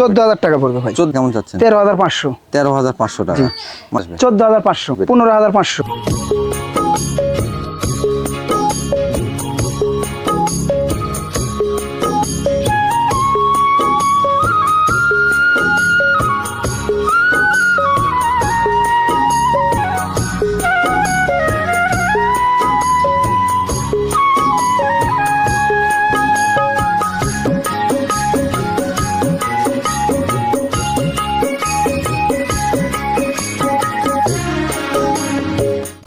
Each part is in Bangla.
চোদ্দ হাজার টাকা পড়বে ভাই। চোদ্দ কেমন চাচ্ছেন তেরো হাজার পাঁচশো। তেরো হাজার পাঁচশো টাকা। চোদ্দ হাজার পাঁচশো পনেরো হাজার পাঁচশো।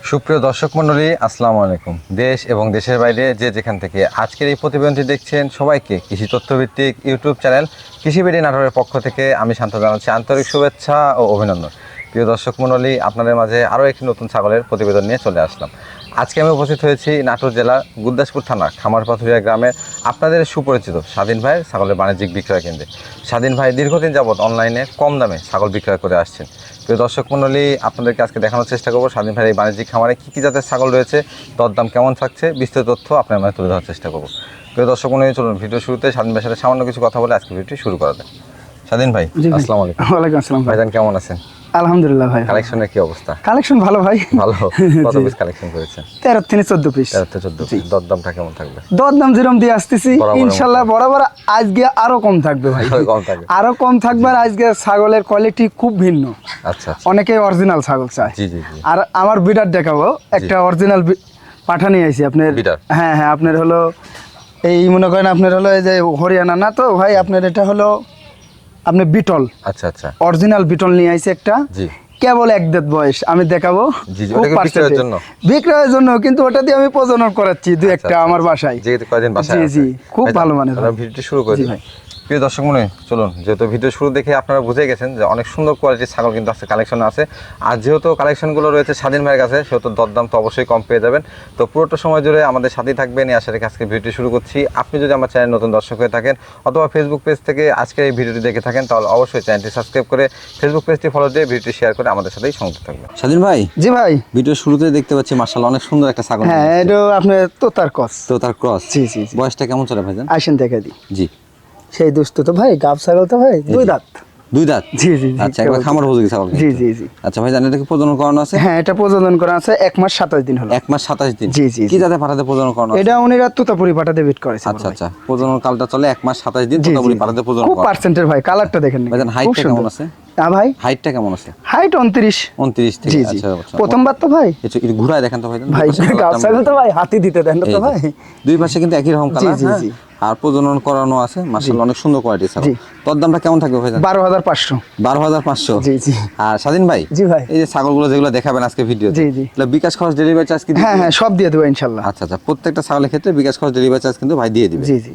সুপ্রিয় দর্শক মণ্ডলী, আসসালামু আলাইকুম। দেশ এবং দেশের বাইরে যে যেখান থেকে আজকের এই প্রতিবেদনটি দেখছেন, সবাইকে কৃষি তথ্যভিত্তিক ইউটিউব চ্যানেল কৃষিবিডি নাটোরের পক্ষ থেকে আমি শান্ত জানাচ্ছি আন্তরিক শুভেচ্ছা ও অভিনন্দন। প্রিয় দর্শক মণ্ডলী, আপনাদের মাঝে আরও একটি নতুন ছাগলের প্রতিবেদন নিয়ে চলে আসলাম। আজকে আমি উপস্থিত হয়েছি নাটোর জেলার গুদ্দাসপুর থানা খামারপাথুরিয়া গ্রামের আপনাদের সুপরিচিত স্বাধীন ভাইয়ের ছাগলের বাণিজ্যিক বিক্রয় কেন্দ্রে। স্বাধীন ভাই দীর্ঘদিন যাবৎ অনলাইনে কম দামে ছাগল বিক্রয় করে আসছেন। প্রিয় দর্শক মণ্ডলী আপনাদেরকে আজকে দেখানোর চেষ্টা করব স্বাধীন ভাইয়ের এই বাণিজ্যিক খামারে কী কী জাতের ছাগল রয়েছে দরদাম কেমন থাকছে বিস্তৃত তথ্য আপনার মাঝে তুলে ধরার চেষ্টা করব। প্রিয় দর্শক মণ্ডলী চলুন ভিডিও শুরুতে স্বাধীন ভাইয়ের সাথে সামান্য কিছু কথা বলে আজকে ভিডিওটি শুরু করা যায় স্বাধীন ভাই ভাই। আসসালামু আলাইকুম। ওয়ালাইকুম আসসালাম ভাই। ভাইজান কেমন আছেন? আলহামদুলিল্লাহ ভাই। কালেকশনের কি অবস্থা? কালেকশন ভালো ভাই। ভালো। কত। পিস কালেকশন করেছেন? তেরো থেকে চোদ্দ পিস তেরো থেকে চোদ্দ দরদামটা কেমন থাকবে? দর দাম যেরকম দিয়ে আসতেছি ইনশাল্লাহ বরাবর আজকে আরও কম থাকবে ভাই। আরও কম থাকবে। আরও কম থাকবে আর আজকে ছাগলের কোয়ালিটি খুব ভিন্ন। আচ্ছা আচ্ছা। অনেকে অরিজিনাল ছাগল চায়। জি জি আর আমার বিডার দেখাবো। একটা অরিজিনাল পাঠা নিয়ে আইছি আপনার? হ্যাঁ হ্যাঁ আপনার হলো এই মনে করেন আপনার হলো এই যে হরিয়ানা না তো ভাই আপনার এটা হলো আপনার বিটল আচ্ছা আচ্ছা। অরিজিনাল বিটল নিয়ে আইছে একটা। জি। কেবল এক দেড় বয়স আমি দেখাবো বিক্রয়ের জন্য? বিক্রয়ের জন্য কিন্তু ওটা দিয়ে আমি প্রজনন করাচ্ছি দু একটা আচ্ছা, আমার বাসায়। যেহেতু কয়দিন বাসায় জি, জি, খুব ভালো মানে ভিডিওটি শুরু করে। ভাই। প্রিয় দর্শক মনে চলুন যেহেতু ভিডিও শুরু দেখে আপনারা বুঝে গেছেন যে অনেক সুন্দর কোয়ালিটির ছাগল কিন্তু আছে কালেকশন আছে। আর যেহেতু কালেকশনগুলো রয়েছে স্বাধীন ভাইয়ের কাছে সেহেতু দরদাম তো অবশ্যই কম পেয়ে যাবেন। তো পুরোটা সময় জুড়ে আমাদের সাথেই থাকবেন। এই আশা রেখে আজকে ভিডিওটি শুরু করছি। আপনি যদি আমার চ্যানেল নতুন দর্শক হয়ে থাকেন অথবা ফেসবুক পেজ থেকে আজকে এই ভিডিওটি দেখে থাকেন তাহলে অবশ্যই চ্যানেলটি সাবস্ক্রাইব করে ফেসবুক পেজটি ফলো দিয়ে ভিডিওটি শেয়ার করে আমাদের সাথেই সংযুক্ত থাকবেন। স্বাধীন ভাই? জি ভাই। ভিডিও শুরুতে দেখতে পাচ্ছি মার্শাল অনেক সুন্দর একটা ছাগল হ্যাঁ এটা আপনার তোতার ক্রস। তো তার ক্রস? জি, জি, জি। বয়সটা কেমন চলে ভাইজান? আসেন দেখে দিই। জি। সেই দুষ্ট তো ভাই গাব ছাগল তো ভাই দুই দাঁত। দুই দাঁত? জি জি আচ্ছা একবার খামার খামার উপযোগী ছাগল জি জি জি। আচ্ছা ভাই জানেন এটা কি প্রজনন করানো আছে? হ্যাঁ এটা প্রজনন করা আছে এক মাস সাতাশ দিন হলো। এক মাস সাতাশ দিন? জি, জি, কি জি। যাতে পাঠাতে প্রজনন করানো আছে? এটা উনিরা তোতাপুরি পাঠাতে বিট করেছে আচ্ছা আচ্ছা প্রজনন কালটা চলে এক মাস সাতাশ দিন জি, তোতাপুরি। পাঠাতে প্রজনন খুব করা পার্সেন্টের ভাই কালারটা দেখেন নি। ভাই হাইট হাইটটা কেমন আছে? হ্যাঁ ভাই? হাইটটা কেমন আছে? হাইট উনত্রিশ। উনত্রিশ থেকে জি জি। আচ্ছা আচ্ছা। প্রথমবার তো ভাই। একটু ঘুরায় দেখেন তো ভাই ভাই গাব ছাগল তো ভাই হাতি দিতে দেন তো ভাই। দুই পাশে কিন্তু একই রকম কালার হ্যাঁ। আর প্রজনন করানো আছে মাসাল্লাহ অনেক সুন্দর কোয়ালিটি তোর দামটা কেমন থাকবে ভাই? বারো হাজার পাঁচশো। বারো হাজার পাঁচশো? জি জি। আর স্বাধীন ভাই? জি ভাই। এই যে ছাগলগুলো যেগুলো দেখাবেন আজকে ভিডিও জি, জি। বিকাশ খরচ ডেলিভারি চার্জ কি হ্যাঁ হ্যাঁ সব দিয়ে দেবো ইনশাল্লাহ আচ্ছা আচ্ছা প্রত্যেকটা ছাগলের ক্ষেত্রে বিকাশ খরচ ডেলিভারি চার্জ কিন্তু ভাই দিয়ে দিবে। জি জি।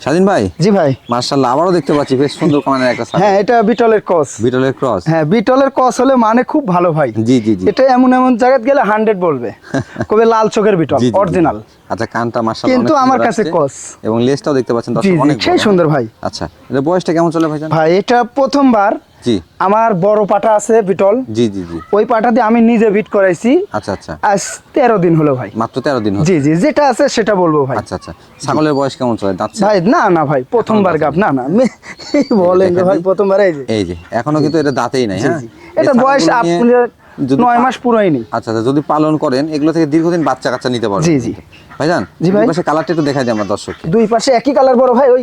স্বাধীন ভাই? জি ভাই। মার্শাল্লাহ আবারও দেখতে পাচ্ছি বেশ সুন্দর কামানের একটা হ্যাঁ এটা বিটলের কস বিটলের ক্রস হ্যাঁ বিটলের কস হলে মানে খুব ভালো ভাই। জি জি জি। এটা এমন এমন জায়গায় গেলে হান্ড্রেড বলবে। কবে লাল চোখের বিটল। অরিজিনাল আচ্ছা কানটা মার্শাল্লাহ কিন্তু আমার কাছে। কস। এবং লেজটাও দেখতে পাচ্ছেন দর্শক অনেক সেই সুন্দর ভাই। আচ্ছা এটা বয়সটা কেমন চলে ভাইজান? ভাই এটা প্রথমবার জি। আমার বড় পাটা আছে বিটল। জি জি জি। ওই পাটা দিয়ে আমি নিজে বিট করাইছি। আচ্ছা আচ্ছা। আজ তেরো দিন হলো ভাই। মাত্র তেরো দিন হচ্ছে। জি জি যেটা আছে সেটা বলব ভাই। আচ্ছা আচ্ছা। ছাগলের বয়স কেমন চলে? দাঁতছে ভাই না না ভাই প্রথমবার গাপ না না বলেন ভাই প্রথমবার এই যে। এই যে এখনও কিন্তু এটা দাঁতেই নাই হ্যাঁ? এটা বয়স ছাগলগুলো নিয়ে মাস পুরো হয়নি আচ্ছা আচ্ছা যদি পালন করেন এগুলো থেকে দীর্ঘদিন বাচ্চা কাচ্চা নিতে পারবেন। জি, জি। ভাইজান জি ভাই। পাশে কালারটা একটু দেখাই দিই আমরা দর্শককে। দুই পাশে একই কালার বড় ভাই ওই।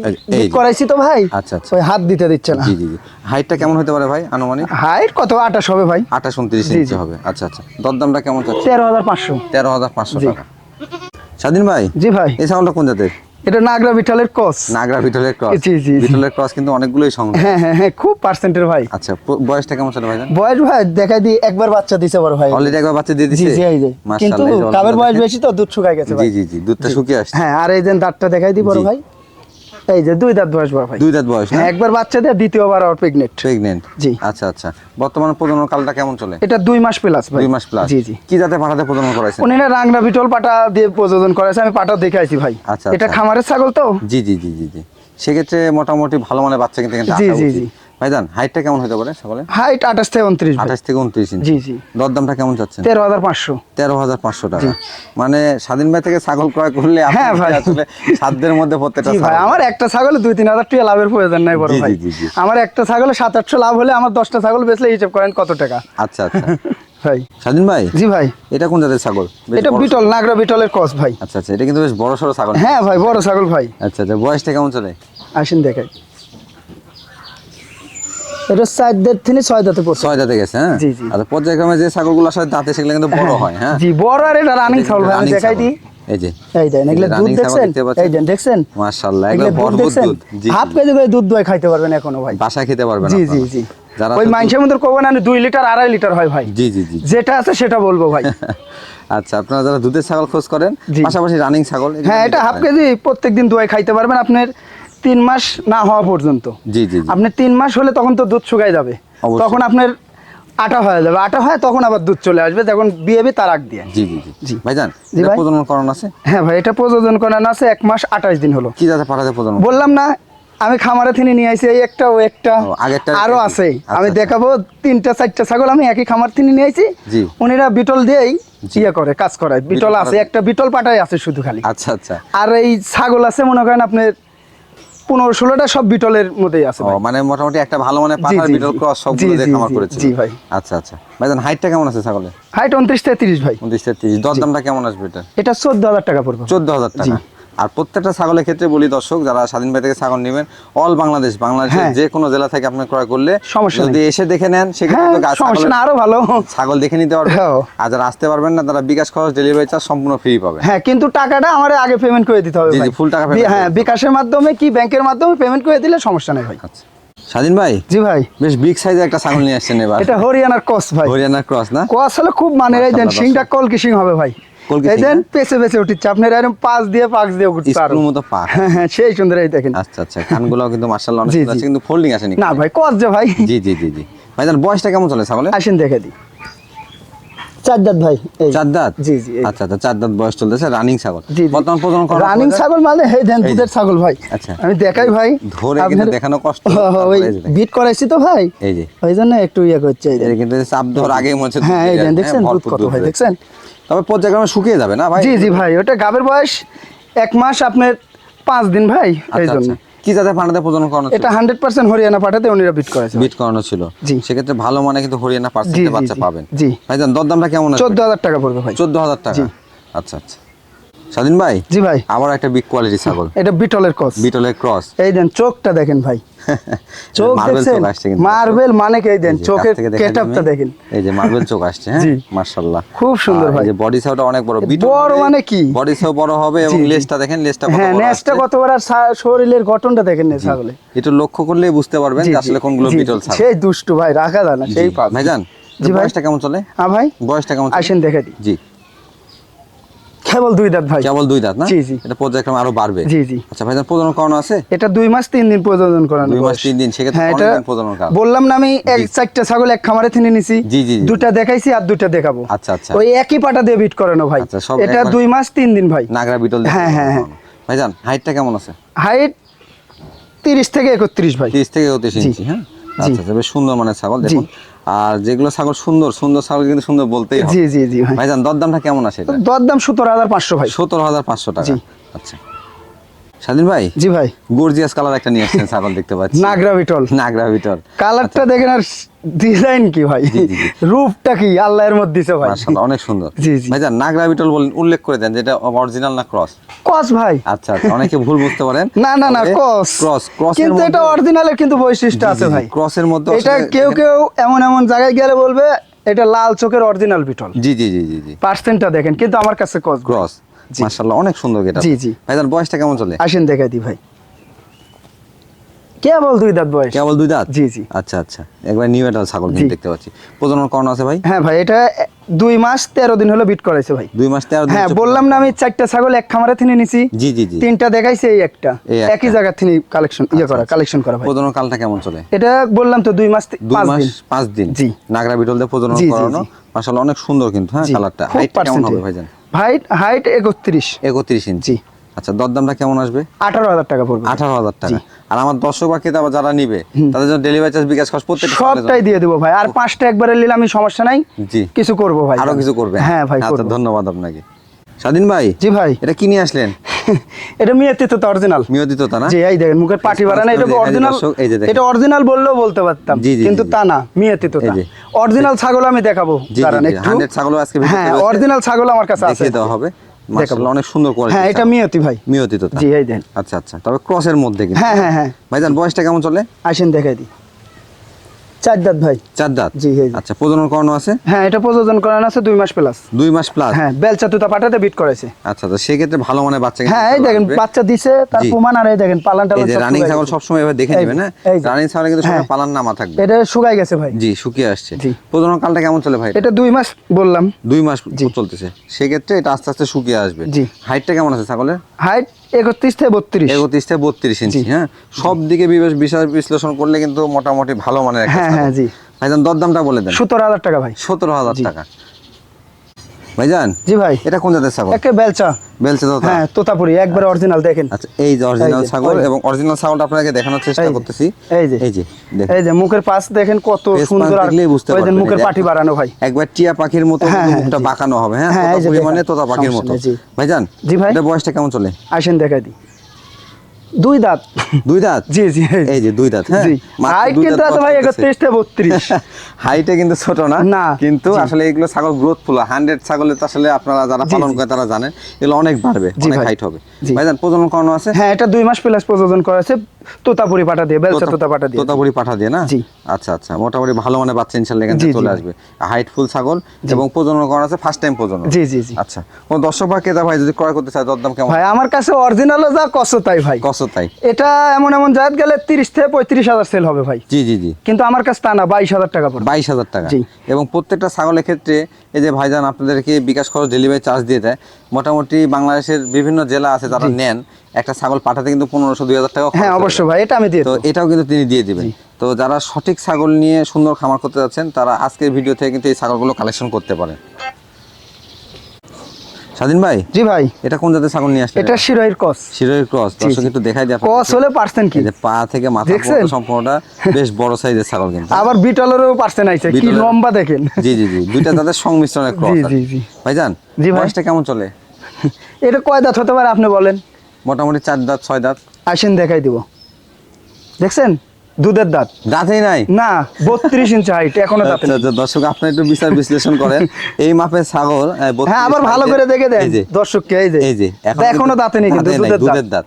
করাইছি তো ভাই আচ্ছা আচ্ছা। ওই হাত দিতে দিচ্ছে না। জি জি জি। হাইটটা কেমন হতে পারে ভাই আনুমানিক? হাইট কত? আটাশ হবে ভাই। আঠাশ উনত্রিশ জি, ইঞ্চি হবে। আচ্ছা আচ্ছা। দরদামটা কেমন চাচ্ছে তেরো হাজার পাঁচশো। তেরো হাজার পাঁচশো টাকা। স্বাধীন ভাই? জি ভাই। এই ছাগলটা কোন জাতের? এটা নাগরা বিঠালের কস। নাগরা বিটলের ক্রস জি, জি, জি। বিটলের ক্রস কিন্তু অনেকগুলোই সংগ্রহ। হ্যাঁ হ্যাঁ হ্যাঁ খুব পার্সেন্টের ভাই। আচ্ছা বয়সটা কেমন ছিল ভাই বয়স ভাই দেখাই দি একবার বাচ্চা দিছে বড় ভাই। অলরেডি একবার বাচ্চা দিয়ে দিছে? জি এই যে। কিন্তু কাবের বয়স বেশি তো দুধ শুকাই গেছে ভাই। জি জি দুধটা শুকিয়ে আসছে। হ্যাঁ আর এই যে দাঁতটা দেখাই দি বড় ভাই। এই যে দুই দাঁত বয়স ভাই। দুই দাঁত বয়স হ্যাঁ একবার বাচ্চা দেয় দ্বিতীয়বার আবার প্রেগনেন্ট প্রেগনেন্ট জি। আচ্ছা আচ্ছা। বর্তমান প্রজনন কালটা কেমন চলে? এটা দুই মাস প্লাস ভাই। দুই মাস প্লাস জি জি। কি জাতে পাঠাতে প্রজনন করাইছেন? উনি না রাংরা বিটল পাটা দিয়ে প্রজনন করেছে আমি পাটা দেখে আইছি ভাই। আচ্ছা, এটা আচ্ছা। খামারের ছাগল তো? জি জি জি জি জি। সেক্ষেত্রে মোটামুটি ভালো মানের বাচ্চা কিন্তু জি, জি, জি। ভাইজান হাইটটা কেমন হতে পারে সকলে? হাইট আঠাশ থেকে উনত্রিশ আঠাশ থেকে উনত্রিশ ইঞ্চি। জি জি। দরদামটা কেমন চাচ্ছেন? তেরো হাজার পাঁচশো। তেরো হাজার পাঁচশো টাকা। মানে স্বাধীন ভাই থেকে ছাগল ক্রয় করলে হ্যাঁ ভাই। আসলে সাধ্যের মধ্যে প্রত্যেকটা ভাই আমার একটা ছাগলে দুই তিন হাজার টাকা লাভের প্রয়োজন নাই বড় ভাই। আমার একটা ছাগলে সাত আটশো লাভ হলে আমার দশটা ছাগল বেচলে হিসাব করেন কত টাকা? আচ্ছা আচ্ছা। ভাই। স্বাধীন ভাই? জি ভাই। এটা কোন জাতের ছাগল? এটা বিটল নাগরা বিটলের কস ভাই। আচ্ছা আচ্ছা। এটা কিন্তু বেশ বড় সড়ো ছাগল। হ্যাঁ ভাই বড় ছাগল ভাই। আচ্ছা আচ্ছা। বয়সটা কেমন চলে? আসেন দেখাই। এটা চার দাঁত থেকে ছয় দাঁতে পড়ছে। ছয় দাঁতে গেছে হ্যাঁ? জি, জি। আচ্ছা পর্যায়ক্রমে যে ছাগলগুলো আসলে দাঁতে সেগুলো কিন্তু বড় হয়। হ্যাঁ জি বড় আর এটা রানিং ছাগল ভাই আমি দেখাই দিই। এই যে। এই দেন এগুলো দুধ দেখছেন? এই দেন দেখছেন? মাশাআল্লাহ এগুলো এগুলো ভরপুর দুধ। জি হাফ কেজি করে দুধ দই খাইতে পারবেন এখনও ভাই। বাসায় খেতে পারবেন জি জি জি। যারা ওই শুধু- মধ্যে কবেন আমি দুই লিটার আড়াই লিটার হয় ভাই। জি জি জি। যেটা আছে সেটা বলব ভাই। আচ্ছা আপনারা যারা দুধের ছাগল খোঁজ করেন পাশাপাশি রানিং ছাগল হ্যাঁ এটা হাফ। কেজি প্রত্যেকদিন দোয়াই খাইতে পারবেন আপনার। তিন মাস না হওয়া পর্যন্ত। জি জি আপনি তিন মাস হলে তখন তো দুধ শুকাই যাবে। তখন আপনার আটা হয়ে যাবে। আটা হয় তখন আবার দুধ চলে আসবে। যখন বিয়েবে তার আগ দিয়ে। জি জি জি। ভাইজান জি ভাই। প্রজনন করানো আছে? হ্যাঁ ভাই এটা প্রযোজন করানো আছে এক মাস আঠাশ দিন হলো। কি যাতে প্রজনন? বললাম না আমি খামারে থেকে নিয়ে আইছি এই একটা ও একটা। আরও আছে। আচ্ছা, আমি আচ্ছা। দেখাবো তিনটা চারটা ছাগল আমি একই খামার থেকে নিয়ে আইছি। উনিরা বিটল দিয়েই ইয়ে করে কাজ করায়। বিটল বিটল আছে একটা বিটল পাটাই আছে শুধু খালি। আচ্ছা আচ্ছা। আর এই ছাগল আছে মনে করেন আপনার পনেরো ষোলোটা সব বিটলের মধ্যেই আছে মানে মোটামুটি একটা ভালো মানে পাতার বিটল ক্রস সবগুলো দিয়ে খামার জি, জি ভাই। আচ্ছা আচ্ছা। ভাইজান হাইটটা কেমন আছে ছাগলের? হাইট উনত্রিশ থেকে তিরিশ ভাই। উনত্রিশ থেকে তিরিশ দরদামটা কেমন আসবে এটা? এটা চোদ্দ হাজার টাকা পড়বে। চোদ্দ হাজার টাকা। আর প্রত্যেকটা ছাগলের ক্ষেত্রে বলি দর্শক যারা স্বাধীন ভাই থেকে ছাগল নেবেন অল বাংলাদেশ বাংলাদেশের হ্যাঁ। যে কোনো জেলা থেকে আপনি ক্রয় করলে সমস্যা যদি এসে দেখে নেন সেক্ষেত্রে হ্যাঁ আরও ভালো। ছাগল দেখে নিতে পারবেন। হ্যাঁ। আর যারা আসতে পারবেন না তারা বিকাশ খরচ ডেলিভারি চার্জ সম্পূর্ণ ফ্রি পাবে হ্যাঁ কিন্তু টাকাটা আমার আগে পেমেন্ট করে দিতে হবে জি, জি, টাকা হ্যাঁ। বিকাশের মাধ্যমে কি ব্যাংকের মাধ্যমে পেমেন্ট করে দিলে সমস্যা নেই ভাই। আচ্ছা। স্বাধীন ভাই? জি ভাই। বেশ বিগ সাইজের একটা ছাগল নিয়ে আসছেন এবার। এটা হরিয়ানার ক্রস ভাই। হরিয়ানার ক্রস না? কস হলে খুব মানে এই দেন সিংটা কলকি সিং হবে ভাই। এই শিং, দেন? পেছে পেছে উঠিচ্ছে আপনার এরকম পাঁচ দিয়ে পাঁচ দিয়ে উঠছে আরও মতো পা হ্যাঁ হ্যাঁ সেই সুন্দর এই দেখেন। আচ্ছা আচ্ছা কানগুলো কিন্তু মার্শাল্লাহ অনেক সুন্দর আছে কিন্তু ফোল্ডিং আসেনি। না ভাই কস যে ভাই। জি জি জি জি। ভাইজান বয়সটা কেমন চলে ছাগলের আসেন দেখে দিই। চার দাঁত ভাই এই। চার দাঁত জি জি আচ্ছা আচ্ছা চার দাঁত বয়স চলতেছে রানিং ছাগল। জি, জি। বর্তমান প্রজনন করা রানিং ছাগল মানে এই দেন দুধের ছাগল ভাই। আচ্ছা। আমি দেখাই ভাই। ধরে কিন্তু দেখানো কষ্ট, ওই এই। বিট করাইছি তো ভাই। এই যে। ওই জন্য একটু ইয়ে করছে এই কিন্তু চাপ ধর আগে মনে হ্যাঁ এই দেন দেখছেন? হ্যাঁ, দুধ কত ভাই দেখছেন? তবে পর্যায়ক্রমে শুকিয়ে যাবে না ভাই? জি জি ভাই ওটা গাবের বয়স এক মাস আপনার পাঁচ দিন ভাই এই আচ্ছা জন্য। আচ্ছা। কি জাতের পান্ডাতে প্রজনন করানো এটা হান্ড্রেড পার্সেন্ট হরিয়ানা পাঠাতে উনিরা বিট করেছে। বিট করানো ছিল। সেক্ষেত্রে ভালো মানে কিন্তু হরিয়ানা পার্সেন্ট বাচ্চা। পাবেন। জি। ভাইজান দরদামটা কেমন আছে? চোদ্দ হাজার টাকা পড়বে ভাই। চোদ্দ হাজার টাকা? আচ্ছা আচ্ছা। স্বাধীন ভাই? জি ভাই। আবার একটা বিগ কোয়ালিটি ছাগল। এটা বিটলের কস বিটলের ক্রস এই দেন চোখটা দেখেন ভাই। চোখ দেখছেন? মার্বেল মানে কি? দেন চোখের কেটআপটা দেখেন। এই যে মার্বেল চোখ আসছে হ্যাঁ? মাশাআল্লাহ। খুব সুন্দর ভাই। এই যে বডি সাউটা অনেক বড় বড় মানে কি? বডি সাউ বড় হবে এবং। লেজটা দেখেন লেজটা কত হ্যাঁ বড় নেসটা আসছে। কত বড় আর শরীরের গঠনটা দেখেন না ছাগলে। একটু লক্ষ্য করলেই বুঝতে পারবেন যে আসলে কোনগুলো বিটল ছাগল। সেই দুষ্টু ভাই রাখা যায় না সেই জি। পাবে ভাইজান জি ভাই। বয়সটা কেমন চলে? হ্যাঁ ভাই। বয়সটা কেমন আসেন দেখে দিই। জি। কেবল দুই দাঁত ভাই। কেবল দুই দাঁত না? জি, জি। এটা পর্যায়ক্রমে আরও বাড়বে? জি, জি। আচ্ছা ভাইজান প্রজনন করানো আছে? এটা দুই মাস তিন দিন প্রজনন করানো দুই মাস তিন দিন সেক্ষেত্রে হ্যাঁ এটা প্রজনন কাল বললাম না আমি এক চারটা ছাগল এক খামারে থেকে নিছি। জি, জি। দুটা দেখাইছি আর দুটা দেখাবো। আচ্ছা, আচ্ছা। ওই একই পাটা দিয়ে বিট করানো ভাই। আচ্ছা, এটা দুই মাস তিন দিন ভাই। নাগরা বিটল হ্যাঁ, হ্যাঁ, করানো। ভাইজান হাইটটা কেমন আছে? হাইট তিরিশ থেকে একত্রিশ ভাই। তিরিশ থেকে একত্রিশ জি। ইঞ্চি হ্যাঁ? আচ্ছা আচ্ছা বেশ সুন্দর মানে ছাগল দেখুন। আর যেগুলো ছাগল সুন্দর সুন্দর ছাগল কিন্তু সুন্দর বলতেই জি জি জি ভাই। ভাইজান দরদামটা কেমন আছে দরদাম সতেরো হাজার পাঁচশো ভাই। সতেরো হাজার পাঁচশো টাকা। আচ্ছা। স্বাধীন ভাই? জি ভাই। গর্জিয়াস কালার একটা নিয়ে আসছেন ছাগল দেখতে পাচ্ছি। নাগরা বিটল নাগরা ভিতর কালারটা দেখেন আর ডিজাইন কি ভাই। রূপটা কি আল্লাহর মধ্যে দিছে ভাই। মাশাআল্লাহ অনেক সুন্দর। জি, জি। ভাইজান নাগরা বিটল বলেন উল্লেখ করে দেন যেটা অরিজিনাল না ক্রস কস ভাই। আচ্ছা আচ্ছা অনেকে ভুল বুঝতে পারেন। না না না কস ক্রস ক্রস কিন্তু এটা অরিজিনালের কিন্তু বৈশিষ্ট্য আছে ভাই। ক্রসের মধ্যে এটা কেউ কেউ এমন এমন জায়গায় গেলে বলবে এটা লাল চোখের অরিজিনাল বিটল জি জি জি জি জি। পার্সেন্টটা দেখেন কিন্তু আমার কাছে ক্রস জি। মাশাআল্লাহ অনেক সুন্দর এটা জি, জি। ভাইজান বয়সটা কেমন চলে? আসেন দেখাই দি ভাই। কেবল দুই দাঁত বয়স। কেবল দুই দাঁত? জি, জি। আচ্ছা আচ্ছা। একবার নিউ এটাল ছাগল কিন্তু দেখতে পাচ্ছি। প্রজনন করানো আছে ভাই? হ্যাঁ ভাই এটা দুই মাস তেরো দিন হলো বিট করাইছে ভাই। দুই মাস তেরো দিন হ্যাঁ বললাম না আমি চারটা ছাগল এক খামারে থেকে নিছি। জি জি জি। তিনটা দেখাইছে এই একটা। একই জায়গা থেকে কালেকশন ইয়ে করা কালেকশন করা ভাই। প্রজনন কালটা কেমন চলে? এটা বললাম তো দুই মাস পাঁচ মাস দিন। পাঁচ দিন। জি। নাগরা বিটল দিয়ে প্রজনন করানো। মাশাআল্লাহ অনেক সুন্দর কিন্তু হ্যাঁ কালারটা হাইট কেমন হবে ভাইজান? হাইট হাইট একত্রিশ। একত্রিশ ইঞ্চি জি। আচ্ছা দরদামটা কেমন আসবে? আঠারো হাজার টাকা পড়বে। আঠারো হাজার টাকা। আর আমার দর্শক বা ক্রেতা যারা নিবে তাদের জন্য ডেলিভারি চার্জ বিকাশ খরচ প্রত্যেকটা সবটাই দিয়ে দেবো ভাই। আর পাঁচটা একবারে নিলে আমি সমস্যা নাই। জি। কিছু করব ভাই। আরও কিছু করবে হ্যাঁ ভাই আচ্ছা ধন্যবাদ আপনাকে। স্বাধীন ভাই? জি ভাই। এটা কি নিয়ে আসলেন? এটা মিয়াতে তো অরিজিনাল মিয়দিত তা না? জি এই দেখেন মুখের পাটি এটা দেখেন, এই যে অরিজিনাল। এটা অরিজিনাল বললেও বলতে পারতাম কিন্তু। তা না মিয়াতে তো। অরিজিনাল ছাগল আমি দেখাবো দাঁড়ান একটু ছাগলও আজকে হ্যাঁ অরিজিনাল ছাগল আমার কাছে আছে। দেওয়া হবে। মাশাআল্লাহ অনেক সুন্দর কোয়ালিটি হ্যাঁ এটা মিয়তি ভাই। তা। জি এই দেন আচ্ছা আচ্ছা তবে ক্রসের মধ্যে কিন্তু। হ্যাঁ হ্যাঁ হ্যাঁ। ভাইজান বয়সটা কেমন চলে? আসেন দেখাই দিই। চার দাঁত ভাই। চার দাঁত? জি, আচ্ছা প্রজনন করানো আছে? হ্যাঁ এটা প্রযোজন করানো আছে দুই মাস প্লাস দুই মাস প্লাস হ্যাঁ বেলচা তুতা বিট করেছে আচ্ছা তো সেক্ষেত্রে ভালো মানে বাচ্চা হ্যাঁ এই দেখেন বাচ্চা দিছে তার প্রমাণ আর এই দেখেন পালান টালান রানিং ছাগল। সবসময় এভাবে দেখে নেবেন না? রানিং ছাগলে কিন্তু হ্যাঁ। সবসময় পালান নামা থাকবে। এটা শুকাই গেছে ভাই। জি শুকিয়ে আসছে। প্রজনন কালটা কেমন চলে ভাই? এটা দুই মাস বললাম। দুই মাস। চলতেছে। সেক্ষেত্রে এটা আস্তে আস্তে শুকিয়ে আসবে। জি। হাইটটা কেমন আছে ছাগলের? হাইট একত্রিশ থেকে বত্রিশ। একত্রিশ থেকে বত্রিশ ইঞ্চি হ্যাঁ? সব দিকে বিচার বিশ্লেষণ করলে কিন্তু মোটামুটি ভালো মানের হ্যাঁ, হ্যাঁ, জি। ভাইজান দরদামটা বলে দেন। সতেরো হাজার টাকা ভাই। সতেরো হাজার টাকা। ভাইজান? জি ভাই। এটা কোন জাতের ছাগল? একে বেলচা। বেলচা তো হ্যাঁ তোতাপুরি একবার অরিজিনাল দেখেন। আচ্ছা এই যে অরিজিনাল ছাগল এবং অরিজিনাল ছাগলটা আপনাকে দেখানোর চেষ্টা করতেছি। এই যে। এই যে এই যে মুখের পাশ দেখেন কত সুন্দর আর বুঝতে পারছেন পারবেন। মুখের পাটি বাড়ানো ভাই। একবার টিয়া পাখির মতো হ্যাঁ, হ্যাঁ, মুখটা বাঁকানো হবে হ্যাঁ? তোতাপুরি তোতা এই যে পরিমাণে দেখান, তোতা পাখির মতো ভাইজান জি ভাই। এটা বয়সটা কেমন চলে? আসেন দেখাই দিই। দুই দাঁত। দুই দাঁত? জি জি এই যে দুই দাঁত হ্যাঁ? হাইট কিন্তু আছে ভাই বয়স চলতেছে। একত্রিশ থেকে হাইটে কিন্তু ছোট না। না, কিন্তু আসলে এগুলো ছাগল গ্রোথ ফুল। হান্ড্রেড ছাগলের তো আসলে আপনারা যারা পালন। করে তারা জানেন। এগুলো অনেক বাড়বে অনেক হাইট হবে। ভাই ভাইজান প্রজনন করানো আছে? হ্যাঁ এটা দুই মাস প্লাস প্রযোজন করেছে তোতাপুরি পাটা দিয়ে তোতা পাটা দিয়ে। তোতাপুরি পাঠা দিয়ে না? জি। আচ্ছা আচ্ছা মোটামুটি ভালো মানে বাচ্চা এখান থেকে চলে আসবে। হাইট ফুল ছাগল এবং প্রজনন করানো আছে ফার্স্ট টাইম প্রজনন। জি জি জি। আচ্ছা কোন দর্শক বা ক্রেতা ভাই যদি ক্রয় করতে চায় দরদাম কেমন? ভাই আমার কাছে অরিজিনালও যা কষ্ট তাই ভাই। কত তাই। এটা এমন এমন জায়গা গেলে তিরিশ থেকে পঁয়ত্রিশ হাজার সেল হবে ভাই। জি জি জি। কিন্তু আমার কাছে তা না বাইশ হাজার টাকা পড়বে। বাইশ হাজার টাকা। জি। এবং প্রত্যেকটা ছাগলের ক্ষেত্রে এই যে ভাইজান আপনাদেরকে বিকাশ খরচ ডেলিভারি চার্জ দিয়ে দেয় মোটামুটি বাংলাদেশের বিভিন্ন জেলা আছে যারা নেন একটা ছাগল পাঠাতে কিন্তু পনেরোশো দুই হাজার টাকা হ্যাঁ অবশ্যই ভাই এটা আমি দিয়ে তো এটাও কিন্তু তিনি দিয়ে দিবেন। তো যারা সঠিক ছাগল নিয়ে সুন্দর খামার করতে যাচ্ছেন তারা আজকের ভিডিও থেকে কিন্তু এই ছাগলগুলো কালেকশন করতে পারেন। স্বাধীন ভাই? জি ভাই। এটা কোন জাতের ছাগল নিয়ে এটা শিরোহির কস। শিরোই ক্রস দর্শক একটু দেখাই দিয়ে কস হলে পার্সেন্ট কি? পা থেকে মাথা পর্যন্ত সম্পূর্ণটা বেশ বড় সাইজের ছাগল কিন্তু। আবার বিটলেরও পার্সেন্ট আইছে কি লম্বা দেখেন। জি জি জি। দুইটা তাদের সংমিশ্রণের ক্রস জি, জি, জি। ভাইজান জি কেমন চলে? এটা কয় দাঁত হতে পারে আপনি বলেন? মোটামুটি চার দাঁত ছয় দাঁত। আসেন দেখাই দিব। দেখছেন? দুধের দাঁত। দাঁতেই নাই? না বত্রিশ ইঞ্চি হাইট এখনও দাঁত আচ্ছা, আচ্ছা, দর্শক আপনি একটু বিচার বিশ্লেষণ করেন। এই মাপের ছাগল হ্যাঁ আবার ভালো করে দেখে দেন। দর্শককে এই যে। এই যে এখনও দাঁতে নেই কিন্তু দুধের দাঁত।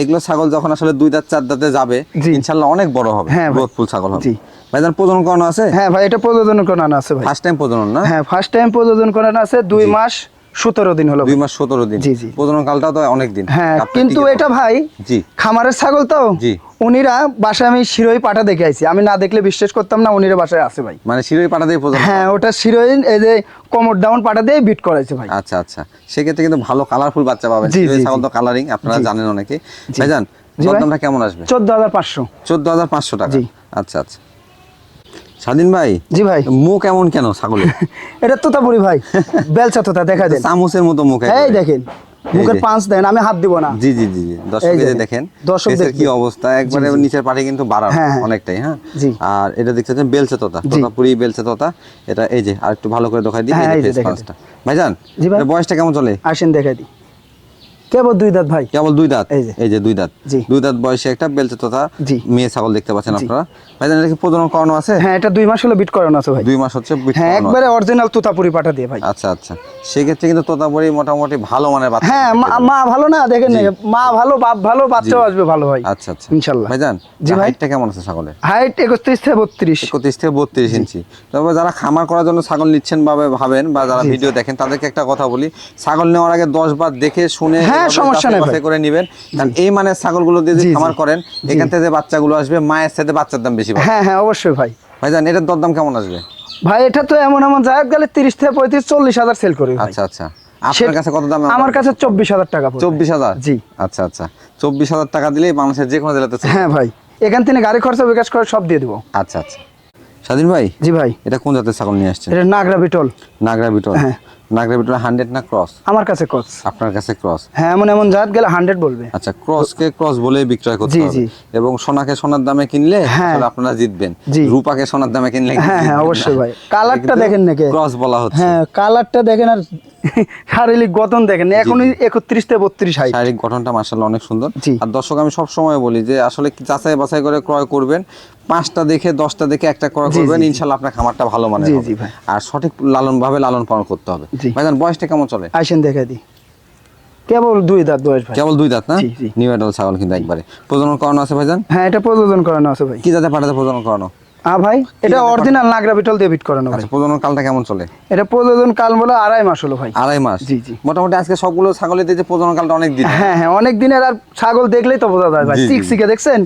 এগুলো ছাগল যখন আসলে দুই দাঁত চার দাঁতে যাবে। ইনশাল্লাহ অনেক বড় হবে। হ্যাঁ। গ্রোথফুল ছাগল হবে। ভাইজান প্রজনন করানো আছে? হ্যাঁ ভাই এটা প্রজনন করানো আছে ভাই। ফার্স্ট টাইম প্রজনন না? হ্যাঁ ফার্স্ট টাইম প্রজনন করানো আছে দুই মাস সতেরো দিন হলো। দুই মাস সতেরো দিন। জি, জি। প্রজনন কালটা তো অনেক দিন। হ্যাঁ কিন্তু এটা ভাই জি। খামারের ছাগল তো? জি। উনিরা বাসায় আমি শিরোই পাটা দেখে আইছি। আমি না দেখলে বিশ্বাস করতাম না উনিরা বাসায় আছে ভাই। মানে শিরোই পাটা দিয়ে প্রজনন হ্যাঁ ওটা শিরোই এই যে কোমর ডাউন পাটা দিয়ে বিট করাইছে ভাই। আচ্ছা আচ্ছা। সেক্ষেত্রে কিন্তু ভালো কালারফুল বাচ্চা পাবেন। শিরোই ছাগল তো কালারিং আপনারা জানেন অনেকে। ভাইজান। দরদামটা কেমন আসবে? চোদ্দ হাজার পাঁচশো। চোদ্দ হাজার পাঁচশো টাকা। জি। আচ্ছা আচ্ছা। স্বাধীন ভাই জি ভাই মুখ এমন কেন ছাগলের এটা তোতাপুরি ভাই বেলচা তোতা দেখা দেন চামচের মতো মুখ এই দেখেন মুখের পাঁচ দেন আমি হাত দিব না জি জি জি দর্শক দেখেন। দেখেন দর্শক ফেসের কি অবস্থা একবারে। নিচের পাটি কিন্তু বাড়া হ্যাঁ, হ্যাঁ। অনেকটাই হ্যাঁ। আর এটা দেখতেছেন বেলচে তোতা। তোতাপুরি বেলচে তোতা এটা এই যে আর একটু ভালো করে দেখাই দিই হ্যাঁ, এই যে। পাঁচটা ভাইজান জি ভাই। বয়সটা কেমন চলে আসেন দেখাই দিই কেবল দুই দাঁত ভাই। কেবল দুই দাঁত? এই যে। দুই দাঁত। দুই দাঁত বয়সে একটা বেলচে জি। মেয়ে ছাগল দেখতে পাচ্ছেন আপনারা। এটা কি প্রজনন করানো আছে? হ্যাঁ এটা দুই মাস হলো বিট করানো আছে ভাই। দুই মাস হচ্ছে হ্যাঁ একবারে অরিজিনাল তুতাপুরি পাটা দিয়ে ভাই। আচ্ছা আচ্ছা। সেক্ষেত্রে কিন্তু তোতাপুরি মোটামুটি ভালো মানের বাচ্চা হ্যাঁ মা- ভালো না দেখেন মা ভালো বাপ ভালো বাচ্চাও আসবে ভালো ভাই আচ্ছা আচ্ছা। ইনশাল্লাহ। ভাইজান জি ভাই। হাইটটা কেমন আছে ছাগলের? হাইট একত্রিশ থেকে বত্রিশ। একত্রিশ থেকে বত্রিশ ইঞ্চি। তবে যারা খামার করার জন্য ছাগল নিচ্ছেন ভাবে ভাবেন বা যারা ভিডিও দেখেন তাদেরকে একটা কথা বলি। ছাগল নেওয়ার আগে দশ বার দেখে শুনে হ্যাঁ, সমস্যা নেই করে নেবেন। এই মানের ছাগলগুলো দিয়ে যদি। খামার করেন এখান থেকে যে বাচ্চাগুলো আসবে মায়ের সাথে বাচ্চার দাম বেশি হ্যাঁ হ্যাঁ অবশ্যই ভাই। ভাইজান এটার দরদাম কেমন আসবে? ভাই এটা তো এমন এমন জায়গা গেলে তিরিশ থেকে পঁয়ত্রিশ চল্লিশ হাজার সেল করি আচ্ছা আচ্ছা। আপনার কাছে কত দাম আমার কাছে চব্বিশ হাজার টাকা চব্বিশ হাজার? জি। আচ্ছা আচ্ছা। চব্বিশ হাজার টাকা দিলেই বাংলাদেশের যে কোনো জেলাতে হ্যাঁ ভাই। এখান থেকে গাড়ি খরচা বিকাশ করে সব দিয়ে দিব। আচ্ছা আচ্ছা। স্বাধীন ভাই? জি ভাই। এটা কোন জাতের ছাগল নিয়ে আসছেন? এটা নাগরা বিটল। নাগরা বিটল। হ্যাঁ। হান্ড্রেড না ক্রস আমার কাছে কস আপনার কাছে ক্রস হ্যাঁ এমন এমন জাত গেলে হান্ড্রেড বলবে। আচ্ছা ক্রসকে ক্রস বলে বিক্রয় করতে জি, হবে। জি। এবং সোনাকে সোনার দামে কিনলে হ্যাঁ। আপনারা জিতবেন। রূপাকে সোনার দামে কিনলে হ্যাঁ, হ্যাঁ, অবশ্যই ভাই। কালারটা দেখেন নাকি? ক্রস বলা হচ্ছে। হ্যাঁ কালারটা দেখেন আর শারীরিক গঠন দেখেন। এখনই একত্রিশ থেকে বত্রিশ হাইট শারীরিক গঠনটা মার্শাল্লাহ অনেক সুন্দর। আর দর্শক আমি সব সময় বলি যে আসলে যাচাই বাছাই করে ক্রয় করবেন পাঁচটা দেখে দশটা দেখে একটা করা করবেন। ইনশাল্লাহ আপনার খামারটা ভালো মানে। আর সঠিক লালন ভাবে লালন পালন করতে হবে। ভাইজান বয়সটা কেমন চলে? আইসেন দেখে দি কেবল দুই দাঁত বয়স ভাই। কেবল দুই দাঁত না। নিউ এডাল ছাগল কিন্তু একবারে। প্রজনন করানো আছে ভাইজান? হ্যাঁ এটা প্রজনন করানো আছে ভাই। কি জাতে পাঠাতে প্রজনন করানো? আ ভাই এটা অরিজিনাল নাগরা বিটল দিয়ে বিট করানো ভাই। আচ্ছা প্রজনন কালটা কেমন চলে? এটা প্রযোজন কাল বলে আড়াই মাস হলো ভাই। আড়াই মাস? জি, জি। মোটামুটি আজকে সবগুলো ছাগলের যে প্রজনন কালটা অনেক দিন। হ্যাঁ হ্যাঁ অনেক দিনের আর ছাগল দেখলেই তো বোঝা যায় ভাই। জি, জি। সিকসিকে দেখছেন?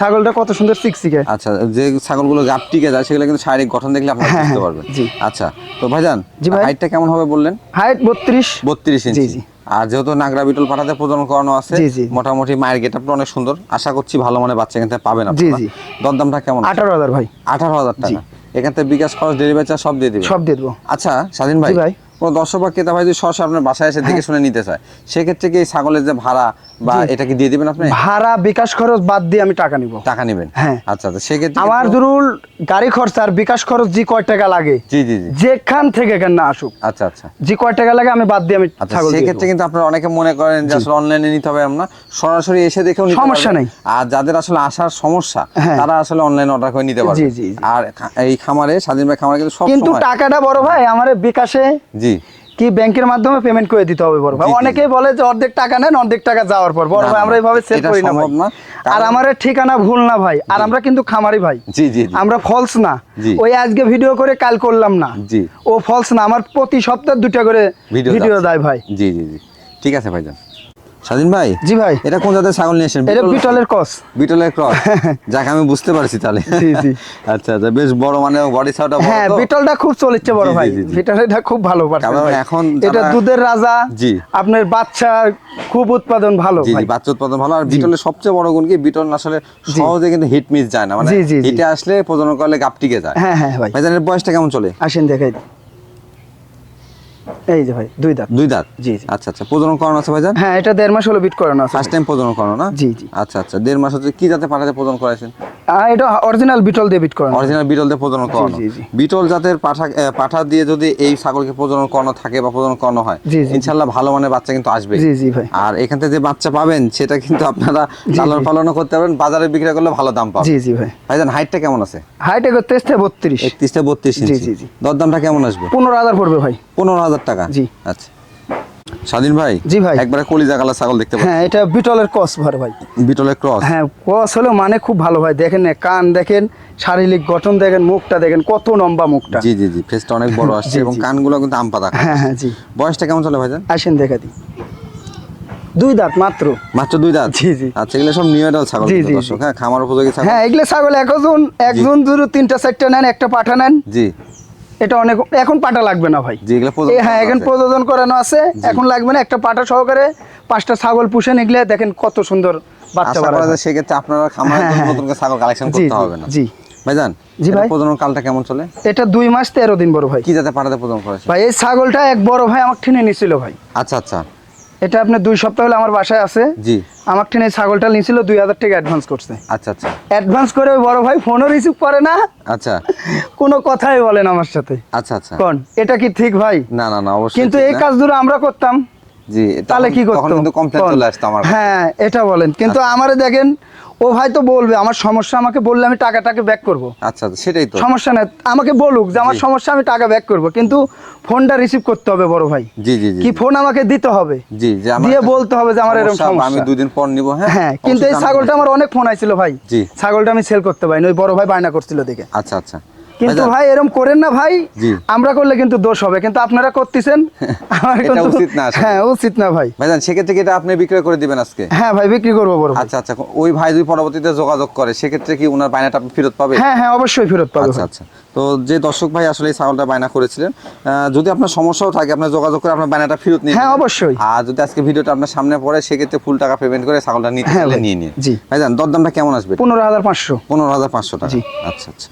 ছাগলটা কত সুন্দর সিকসিকে। আচ্ছা যে ছাগলগুলো গাপ টিকে যায় সেগুলো কিন্তু শারীরিক গঠন দেখলে আপনারা হ্যাঁ, বুঝতে হ্যাঁ, পারবেন। জি। আচ্ছা তো ভাইজান জি ভাই। হাইটটা কেমন হবে বললেন? হাইট বত্রিশ। বত্রিশ ইঞ্চি। জি। আর যেহেতু নাগরা বিটল পাঠাতে প্রজনন করানো আছে। মোটামুটি মায়ের গেটআপটা অনেক সুন্দর। আশা করছি ভালো মানে বাচ্চা এখান থেকে পাবেন জি। দরদামটা কেমন? আঠারো হাজার ভাই। আঠারো হাজার টাকা। এখান থেকে বিকাশ খরচ ডেলিভারি চার্জ সব দিয়ে দিবে সব দিয়ে দেবো। আচ্ছা স্বাধীন ভাই। ভাই। হ্যাঁ। কোনো দর্শক বা ক্রেতা ভাই যদি সরাসরি আপনার বাসায় এসে দেখে শুনে নিতে চায় সেক্ষেত্রে কি এই ছাগলের যে ভাড়া বা এটা কি দিয়ে দিবেন আপনি ভাড়া বিকাশ খরচ বাদ দিয়ে আমি টাকা নিব টাকা নেবেন হ্যাঁ। আচ্ছা আচ্ছা সেক্ষেত্রে আমার ধরুন গাড়ি খরচ আর বিকাশ খরচ যে কয় টাকা লাগে জি জি জি যেখান থেকে কেন না আসুক আচ্ছা আচ্ছা যে কয় টাকা লাগে আমি বাদ দিয়ে আমি আচ্ছা ছাগল সেক্ষেত্রে কিন্তু আপনারা অনেকে মনে করেন যে আসলে অনলাইনে নিতে হবে আমরা সরাসরি এসে দেখেও নিতে সমস্যা। নেই। আর যাদের আসলে আসার সমস্যা হ্যাঁ। তারা আসলে অনলাইন অর্ডার করে নিতে পারবে জি, জি, জি। আর এই খামারে স্বাধীন ভাই খামারে কিন্তু সব কিন্তু টাকাটা বড় ভাই আমার বিকাশে জি কি ব্যাংকের মাধ্যমে পেমেন্ট করে দিতে হবে বড় ভাই। অনেকেই বলে যে অর্ধেক টাকা নেন অর্ধেক টাকা যাওয়ার পর। বড় ভাই আমরা এইভাবে সেল করি না আর আমার ঠিকানা ভুল না ভাই। আর আমরা কিন্তু খামারি ভাই। জি জি। আমরা ফলস না। ওই আজকে ভিডিও করে কাল করলাম না। জি। ও ফলস না। আমার প্রতি সপ্তাহে দুটা করে ভিডিও ভিডিও দেয় ভাই। জি জি জি। ঠিক আছে ভাইজান। স্বাধীন ভাই? জি ভাই। এটা কোন জাতের ছাগল নিয়ে এসেছেন এটা বিটলের কস বিটলের ক্রস। যাকে আমি বুঝতে পারছি তাহলে। জি, জি। আচ্ছা আচ্ছা বেশ বড় মানে বডি হ্যাঁ বিটলটা খুব চলেছে বড় ভাই। বিটলটা খুব ভালো পারছে এখন এটা দুধের রাজা। জি। আপনার বাচ্চা খুব উৎপাদন ভালো জি বাচ্চা উৎপাদন ভালো। আর বিটলের সবচেয়ে বড় গুণ কি? বিটল আসলে সহজে কিন্তু হিট মিস যায় না। মানে। হিটে আসলে প্রজনন করলে গাপ টিকে যায়। হ্যাঁ হ্যাঁ ভাই। ভাইজানের বয়সটা কেমন চলে? আসেন দেখাই। এই যে ভাই দুই দাঁত। দুই দাঁত? জি, জি। আচ্ছা আচ্ছা প্রজনন করানো আছে ভাইজান? হ্যাঁ এটা দেড় মাস হলো বিট করানো আছে। ফার্স্ট টাইম প্রজনন করানো না? জি, জি। আচ্ছা আচ্ছা দেড় মাস হচ্ছে কি জাতে পাঠাতে প্রজনন করাইছেন? এটা অরিজিনাল বিটল দিয়ে বিট করানো। অরিজিনাল বিটল দিয়ে প্রজনন করানো। জি, জি। বিটল জাতের পাঠা পাঠা দিয়ে যদি এই ছাগলকে প্রজনন করানো থাকে বা প্রজনন করানো হয় জি, জি। ইনশাল্লাহ ভালো মানের বাচ্চা কিন্তু আসবে। জি জি ভাই। আর এখান থেকে যে বাচ্চা পাবেন সেটা কিন্তু আপনারা লালন পালনও করতে পারবেন বাজারে বিক্রি করলে ভালো দাম পাবেন। জি জি ভাই। ভাইজান হাইটটা কেমন আছে? হাইট তেইশ থেকে বত্রিশ একত্রিশটা বত্রিশ জি, ইঞ্চি। জি, জি। দরদামটা কেমন আসবে? পনেরো হাজার পড়বে ভাই। পনেরো হাজার টাকা? জি। আচ্ছা। স্বাধীন ভাই? জি ভাই। একবারে কলিজা কালা ছাগল দেখতে পাচ্ছি। হ্যাঁ এটা বিটলের কস ভর ভাই। বিটলের ক্রস? হ্যাঁ কস হলো মানে খুব ভালো ভাই। দেখেন না কান দেখেন শারীরিক গঠন দেখেন মুখটা দেখেন কত লম্বা মুখটা। জি জি জি ফেসটা অনেক বড় আসছে এবং। কানগুলো কিন্তু আম পাতা হ্যাঁ হ্যাঁ জি। বয়সটা কেমন চলে ভাইজান? আসেন দেখা দিই। দুই দাঁত মাত্র। মাত্র দুই দাঁত? জি, জি। আচ্ছা এগুলো সব নিউ এডাল ছাগল জি, জি, দর্শক। হ্যাঁ খামার উপযোগী ছাগল। হ্যাঁ এগুলো ছাগল একজন একজন ধরো তিনটা চারটা নেন একটা পাঠা নেন। জি। এটা অনেক এখন পাটা লাগবে না ভাই। হ্যাঁ এখন প্রযোজন করানো আছে। এখন লাগবে না একটা পাটা সহকারে পাঁচটা ছাগল পুষে নিগলে দেখেন কত সুন্দর বাচ্চা বাড়া যায়। যায় সেক্ষেত্রে আপনারা খামারের হ্যাঁ, জন্য হ্যাঁ। নতুন ছাগল কালেকশন জি করতে হবে না। জি। ভাইজান জি ভাই। প্রজনন কালটা কেমন চলে? এটা দুই মাস তেরো দিন বড় ভাই। কি যাতে পাঠাতে প্রজনন করেছে ভাই এই ছাগলটা এক বড় ভাই আমার ঠেনে নিছিল ভাই। আচ্ছা আচ্ছা। এটা আপনার দুই সপ্তাহ হলে আমার বাসায় আছে। জি। আমার ঠেনে এই ছাগলটা নিয়েছিল দুই হাজার টাকা অ্যাডভান্স করছে। আচ্ছা আচ্ছা। অ্যাডভান্স করে ওই বড় ভাই ফোনও রিসিভ করে না। আচ্ছা। কোনো কথাই বলেন আমার সাথে। আচ্ছা আচ্ছা। কোন? এটা কি ঠিক ভাই? না না না অবশ্যই কিন্তু এই কাজগুলো আমরা করতাম। জি তাহলে কি কি তখন কিন্তু কমপ্লেন চলে আসতো আমার। হ্যাঁ এটা বলেন। কিন্তু আমারে দেখেন ও ভাই তো বলবে আমার সমস্যা আমাকে বললে আমি টাকাটাকে ব্যাক করব। আচ্ছা সেটাই তো। সমস্যা না আমাকে বলুক যে আমার সমস্যা আমি টাকা ব্যাক করব। কিন্তু ফোনটা রিসিভ করতে হবে বড় ভাই। জি জি কি ফোন আমাকে দিতে হবে? জি যে দিয়ে বলতে হবে যে আমার এরকম সমস্যা আমি। দুই দিন পর নিব হ্যাঁ? হ্যাঁ কিন্তু এই ছাগলটা আমার অনেক ফোন আইছিল ভাই। জি। ছাগলটা আমি সেল করতে পারিনি ওই বড় ভাই বায়না করছিল দেখে আচ্ছা আচ্ছা। কিন্তু ভাই এরকম করেন না ভাই। আমরা করলে কিন্তু দোষ হবে কিন্তু আপনারা করতেছেন। এটা উচিত না। হ্যাঁ উচিত না ভাই। ভাইজান সেক্ষেত্রে কি এটা আপনি বিক্রয় করে দিবেন আজকে? হ্যাঁ ভাই বিক্রি করব বড় আচ্ছা আচ্ছা ওই ভাই যদি পরবর্তীতে যোগাযোগ করে সেক্ষেত্রে কি ওনার বায়নাটা আপনি ফেরত পাবে হ্যাঁ হ্যাঁ অবশ্যই ফেরত পাবো আচ্ছা আচ্ছা। তো যে দর্শক ভাই আসলে এই ছাগলটা বায়না করেছিলেন যদি আপনার সমস্যাও থাকে আপনার যোগাযোগ করে আপনার বায়নাটা ফেরত নিয়ে হ্যাঁ, অবশ্যই। আর যদি আজকে ভিডিওটা আপনার সামনে পড়ে সেক্ষেত্রে ফুল টাকা পেমেন্ট করে ছাগলটা নিতে হ্যাঁ নিয়ে নিন। জি। ভাইজান দরদামটা কেমন আসবে? পনেরো হাজার পাঁচশো। পনেরো হাজার পাঁচশো টাকা। আচ্ছা আচ্ছা।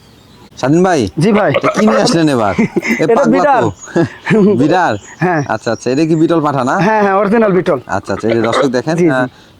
স্বাধীন ভাই জি ভাই কি নিয়ে আসলেন এবার এটা বিড়াল। বিড়াল হ্যাঁ। আচ্ছা আচ্ছা এটা কি বিটল পাঠা না হ্যাঁ হ্যাঁ অরিজিনাল বিটল আচ্ছা আচ্ছা এই দর্শক দেখেন।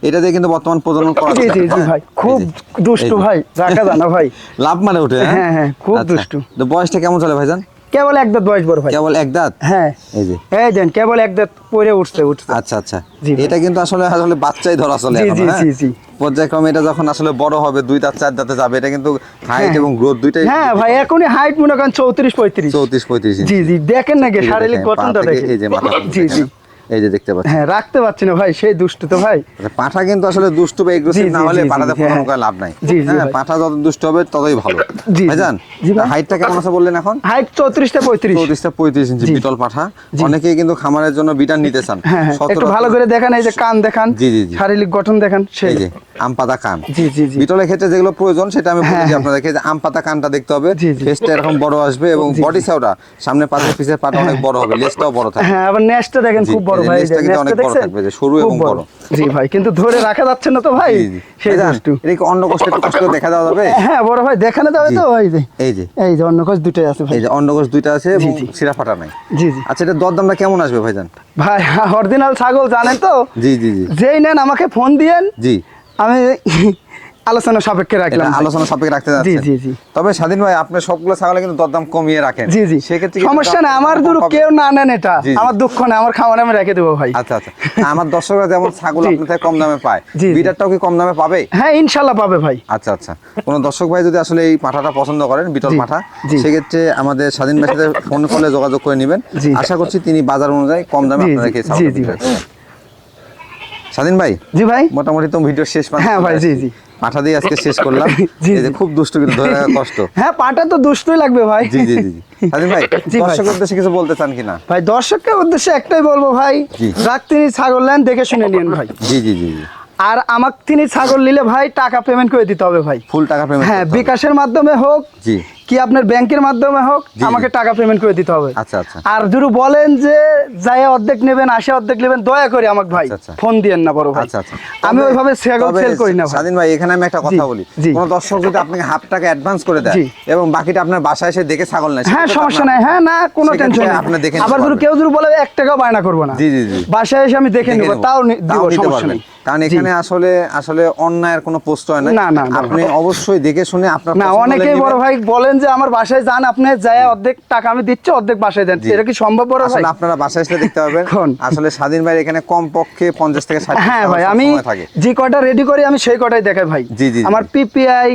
এটা দিয়ে কিন্তু বর্তমান প্রজনন করা জি জি জি ভাই খুব দুষ্টু ভাই রাখা জানা ভাই লাভ মানে ওঠে হ্যাঁ, হ্যাঁ, খুব আচ্ছা। দুষ্টু। তো বয়সটা কেমন চলে ভাইজান কেবল এক দাঁত বয়স বড় ভাই কেবল এক দাঁত? হ্যাঁ। এই যে। এই দেন কেবল এক দাঁত পরে উঠছে উঠছে। আচ্ছা আচ্ছা। এটা কিন্তু আসলে আসলে বাচ্চাই ধরা চলে জি, হ্যাঁ? জি, জি। পর্যায়ক্রমে এটা যখন আসলে বড় হবে দুই দাঁত চার দাঁতে যাবে এটা কিন্তু হাইট হ্যাঁ। এবং গ্রোথ দুইটাই হ্যাঁ ভাই এখনই হাইট মনে করেন চৌত্রিশ পঁয়ত্রিশ। চৌত্রিশ পঁয়ত্রিশ জি জি দেখেন নাকি শারীরিক গঠনটা দেখেন। এই যে মাথা জি জি। এই যে দেখতে পাচ্ছেন। হ্যাঁ রাখতে পারছি না ভাই সেই দুষ্টু তো ভাই। আচ্ছা, পাঠা কিন্তু আসলে দুষ্টু বা এগ্রেসিভ না হলে পাঠাতে কোনো হ্যাঁ। করে লাভ নাই। হ্যাঁ পাঠা যত দুষ্ট হবে ততই ভালো। ভাইজান হাইটটা কেমন আছে বললেন এখন? হাইট চৌত্রিশটা পঁয়ত্রিশ। চৌত্রিশটা পঁয়ত্রিশ ইঞ্চি বিটল পাঠা। অনেকেই কিন্তু খামারের জন্য বিটার নিতে চান। হ্যাঁ একটু ভালো করে দেখেন এই যে কান দেখান জি, জি, জি। শারীরিক গঠন দেখান সেই যে আম পাতা কান। জি জি জি। বিটলের ক্ষেত্রে যেগুলো প্রয়োজন সেটা আমি হ্যাঁ, বলেছি হ্যাঁ। আপনাদেরকে যে আম পাতা কানটা দেখতে হবে। ফেসটা এরকম বড় আসবে এবং বডি সাউটা সামনে পাশের পাটা অনেক বড় হবে লেজটাও বড় থাকবে। হ্যাঁ আবার নেস্টটা দেখেন খুব বড় ভাই নেজটা কিন্তু অনেক বড় থাকবে, যে সরু এবং বড়। জি ভাই কিন্তু ধরে রাখা যাচ্ছে না তো ভাই। সেই এটা কি অন্য কষ্ট একটু কষ্ট দেখা দেওয়া যাবে? হ্যাঁ বড় ভাই দেখানো যাবে তো? এই যে। এই যে। এই যে অন্য দুটোই আছে ভাই। এই যে অন্ডকোষ দুইটা আছে এবং। শিরা ফাটা নাই। জি জি। আচ্ছা এটা দরদামটা কেমন আসবে ভাইজান? ভাই অরিজিনাল ছাগল জানেন তো? জি জি জি। যেই নেন আমাকে ফোন দিয়েন। জি। আমি আলোচনা সাপেক্ষে রাখলাম আলোচনা সাপেক্ষে রাখতে যাচ্ছেন। জি, জি। তবে স্বাধীন ভাই আপনি সবগুলো ছাগলে কিন্তু দরদাম কমিয়ে রাখেন। জি জি। সেক্ষেত্রে সমস্যা নেই আমার দূর কেউ না নেন এটা। জি, জি। আমার দুঃখ নেই আমার আমি রেখে দেবো ভাই। আচ্ছা আচ্ছা। আমার দর্শকরা যেমন ছাগল জি। আপনার থেকে কম দামে পায় জি, জি। বিটারটাও কি কম দামে পাবে? হ্যাঁ ইনশাল্লাহ পাবে ভাই। আচ্ছা আচ্ছা। কোন দর্শক ভাই যদি আসলে এই পাঠাটা পছন্দ করেন বিটল জি, পাঠা সেক্ষেত্রে আমাদের স্বাধীন ভাইয়ের সাথে ফোন করলে যোগাযোগ করে নেবেন। আশা করছি তিনি বাজার অনুযায়ী কম দামে জি, আপনাদেরকে জি, ছাগল জি, বিক্রি জি। করবেন। স্বাধীন ভাই জি ভাই। মোটামুটি তো ভিডিও শেষ হ্যাঁ ভাই, জি, জি। পাঠা দিয়ে আজকে শেষ করলাম। এই যে খুব দুষ্ট কিন্তু ধরে রাখা কষ্ট। হ্যাঁ পাটা তো দুষ্টই লাগবে ভাই। জি জি জি। স্বাধীন ভাই দর্শকের উদ্দেশ্যে কিছু বলতে চান কিনা? ভাই দর্শকের উদ্দেশ্যে একটাই বলব ভাই। রাখ তিনি ছাগল নেন দেখে শুনে নিন ভাই। জি জি জি আর আমাক তিনি ছাগল নিলে ভাই টাকা পেমেন্ট করে দিতে হবে ভাই। ফুল টাকা পেমেন্ট হ্যাঁ বিকাশের মাধ্যমে হোক জি। কি আপনার ব্যাংকের মাধ্যমে হোক। আমাকে টাকা পেমেন্ট করে দিতে হবে। আচ্ছা আচ্ছা। আর যদি বলেন যে যাই অর্ধেক নেবেন আসে অর্ধেক নেবেন দয়া করে আমাকে ভাই আচ্ছা, আচ্ছা। ফোন দিয়েন না বড় ভাই। আচ্ছা আচ্ছা। আমি ওইভাবে সেল করি না স্বাধীন ভাই এখানে আমি একটা কথা বলি। কোন দর্শক যদি আপনাকে হাফ টাকা অ্যাডভান্স করে দেয় এবং বাকিটা আপনার বাসায় এসে দেখে ছাগল নেয় হ্যাঁ সমস্যা নাই। হ্যাঁ না কোনো টেনশন টেনশন আপনি দেখে নিতে আবার যদি কেউ যদি বলে এক টাকাও বায়না করব না। জি, জি, জি। বাসায় এসে আমি দেখে নেব। তাও নি- দিব সমস্যা। নেই। কারণ এখানে আসলে আসলে অন্যায়ের কোনো প্রশ্রয় নাই। না, না, না। আপনি অবশ্যই দেখে শুনে আপনার না অনেকেই বড় ভাই বলেন যে আমার বাসায় যান আপনি যায় অর্ধেক টাকা আমি দিচ্ছি অর্ধেক বাসায় দেন এটা কি সম্ভব বড় ভাই আপনারা বাসায় এসে দেখতে পাবেন? আসলে স্বাধীন ভাই এখানে কম পক্ষে পঞ্চাশ থেকে ষাট হ্যাঁ ভাই আমি যে কটা রেডি করি আমি সেই কটাই দেখাই ভাই। আমার পিপিআই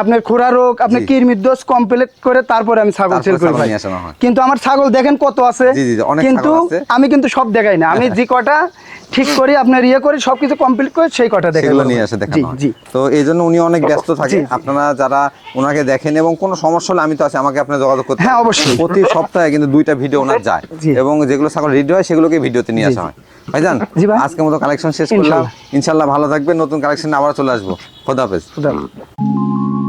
আপনার খোরা রোগ আপনি। কিরমির দোষ কমপ্লিট করে তারপরে আমি ছাগল সেল করি ভাই হয়। কিন্তু আমার ছাগল দেখেন কত আছে কিন্তু। আমি কিন্তু সব দেখাই না আমি যে কটা ঠিক করি আপনার ইয়ে করি সবকিছু কমপ্লিট করে সেই কটা বড় নিয়ে। আসে দেখানো জি তো এই জন্য উনি অনেক ব্যস্ত থাকে জি, জি। আপনারা যারা ওনাকে দেখেন এবং কোনো সমস্যা হলে আমি তো আছি আমাকে আপনার যোগাযোগ করতে হ্যাঁ, অবশ্যই। প্রতি সপ্তাহে কিন্তু দুইটা ভিডিও ওনার যায় এবং যেগুলো ছাগল রেডি হয় সেগুলোকে ভিডিওতে নিয়ে আসা হয় ভাইজান। আজকের মতো কালেকশন শেষ করলাম ইনশাল্লাহ। ভালো থাকবেন নতুন কালেকশন আবার চলে আসব খোদাফেজ খুদা হাফেজ।